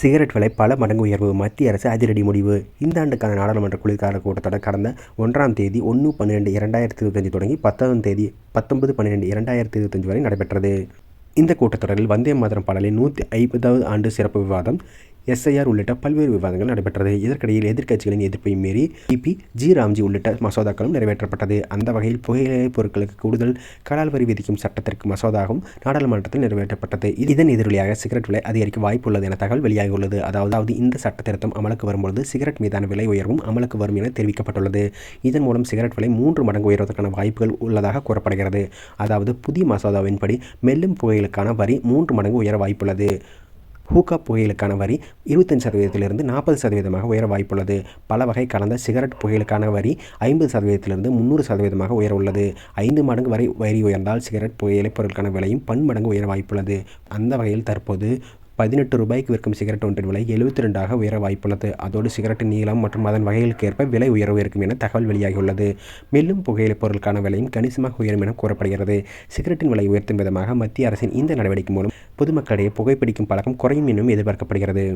Cigarette விலை பல மடங்கு உயர்வு. மத்திய அரசு அதிரடி முடிவு. இந்த ஆண்டுக்கான நாடாளுமன்ற குளிர்கால கூட்டத்தொடர் கடந்த ஒன்றாம் தேதி ஒன்று பன்னிரெண்டு இரண்டாயிரத்தி இருபத்தஞ்சு தொடங்கி பத்தாம் தேதி பத்தொன்பது பன்னிரெண்டு இரண்டாயிரத்தி இருபத்தஞ்சு வரை நடைபெற்றது. இந்த கூட்டத்தொடரில் வந்தே மாதரம் பாடலின் நூற்றி ஐம்பதாவது ஆண்டு சிறப்பு விவாதம் எஸ்ஐஆர் உள்ளிட்ட பல்வேறு விவாதங்கள் நடைபெற்றது. இதற்கிடையில் எதிர்க்கட்சிகளின் எதிர்ப்பை மீறி இபி ஜி ராம்ஜி உள்ளிட்ட மசோதாக்களும் நிறைவேற்றப்பட்டது. அந்த வகையில் புகையிலை பொருட்களுக்கு கூடுதல் கலால் வரி விதிக்கும் சட்டத்திற்கு மசோதாவும் நாடாளுமன்றத்தில் நிறைவேற்றப்பட்டது. இதன் எதிரொலியாக சிகரெட் விலை அதிகரிக்க வாய்ப்புள்ளது என தகவல் வெளியாகியுள்ளது. அதாவது இந்த சட்ட திருத்தம் அமலுக்கு வரும்பொழுது சிகரெட் மீதான விலை உயர்வும் அமலுக்கு வரும் என தெரிவிக்கப்பட்டுள்ளது. இதன் மூலம் சிகரெட் விலை மூன்று மடங்கு உயர்வதற்கான வாய்ப்புகள் உள்ளதாக கூறப்படுகிறது. அதாவது புதிய மசோதாவின்படி மெல்லும் புகைகளுக்கான வரி மூன்று மடங்கு உயர வாய்ப்புள்ளது. ஹூக்கா புகையிலுக்கான வரி இருபத்தஞ்சு சதவீதத்திலிருந்து நாற்பது சதவீதமாக உயர வாய்ப்புள்ளது. பல வகை கலந்த சிகரெட் புகையிலுக்கான வரி ஐம்பது சதவீதத்திலிருந்து முந்நூறு சதவீதமாக உயர உள்ளது. ஐந்து மடங்கு வரை வரி உயர்ந்தால் சிகரெட் புகையிலை பொருட்களுக்கான விலையும் பன்மடங்கு உயர வாய்ப்புள்ளது. அந்த வகையில் தற்போது பதினெட்டு ரூபாய்க்கு விற்கும் சிகரெட் ஒன்றின் விலை எழுபத்தி ரெண்டாக உயர வாய்ப்புள்ளது. அதோடு சிகரெட்டின் நீளம் மற்றும் அதன் வகைகளுக்கு ஏற்ப விலை உயர்வு இருக்கும் என தகவல் வெளியாகியுள்ளது. மேலும் புகையிலை பொருளுக்கான விலையும் கணிசமாக உயரும் என கூறப்படுகிறது. சிகரெட்டின் விலை உயர்த்தும் விதமாக மத்திய அரசின் இந்த நடவடிக்கை மூலம் பொதுமக்களிடையே புகைப்பிடிக்கும் பழக்கம் குறையும் எனவும் எதிர்பார்க்கப்படுகிறது.